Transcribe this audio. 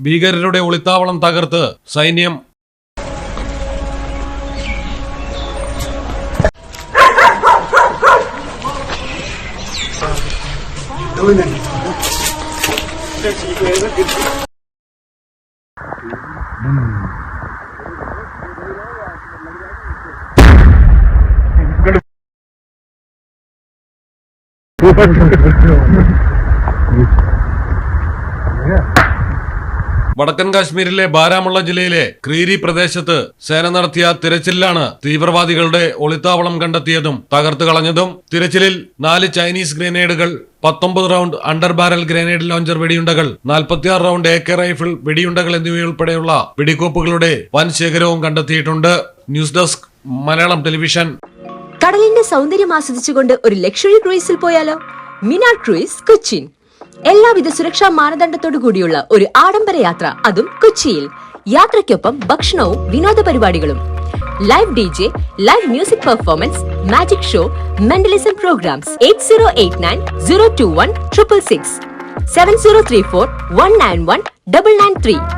ഭീകരരുടെ ഒളിത്താവളം തകർത്ത് സൈന്യം വടക്കൻ കാശ്മീരിലെ ബാരാമുള്ള ജില്ലയിലെ ക്രീരി പ്രദേശത്ത് സേന നടത്തിയ തിരച്ചിലാണ് തീവ്രവാദികളുടെ ഒളിത്താവളം കണ്ടെത്തിയതും തകർത്തു കളഞ്ഞതും. തിരച്ചിലിൽ നാല് ചൈനീസ് ഗ്രനേഡുകൾ പത്തൊമ്പത് round under barrel grenade launcher വെടിയുണ്ടകൾ നാൽപ്പത്തിയാറ് റൗണ്ട് എ കെ റൈഫിൾ വെടിയുണ്ടകൾ എന്നിവയുൾപ്പെടെയുള്ള വെടിക്കോപ്പുകളുടെ വൻ ശേഖരവും കണ്ടെത്തിയിട്ടുണ്ട്. News desk Malayalam television. കടലിന്റെ സൗന്ദര്യം ആസ്വദിച്ചുകൊണ്ട് ഒരു ലക്ഷറി ക്രൂയിസിൽ പോയാലോ? മിനാ ക്രൂയിസ് കൊച്ചിൻ. എല്ലാവിധ സുരക്ഷാ മാനദണ്ഡത്തോടു കൂടിയുള്ള ഒരു ആഡംബര യാത്ര അതും കൊച്ചിയിൽ. യാത്രയ്ക്കൊപ്പം ഭക്ഷണവും വിനോദ പരിപാടികളും. Live D J live music performance magic show mentalism programmes eight zero eight nine zero two one triple six seven zero three four one nine one double nine three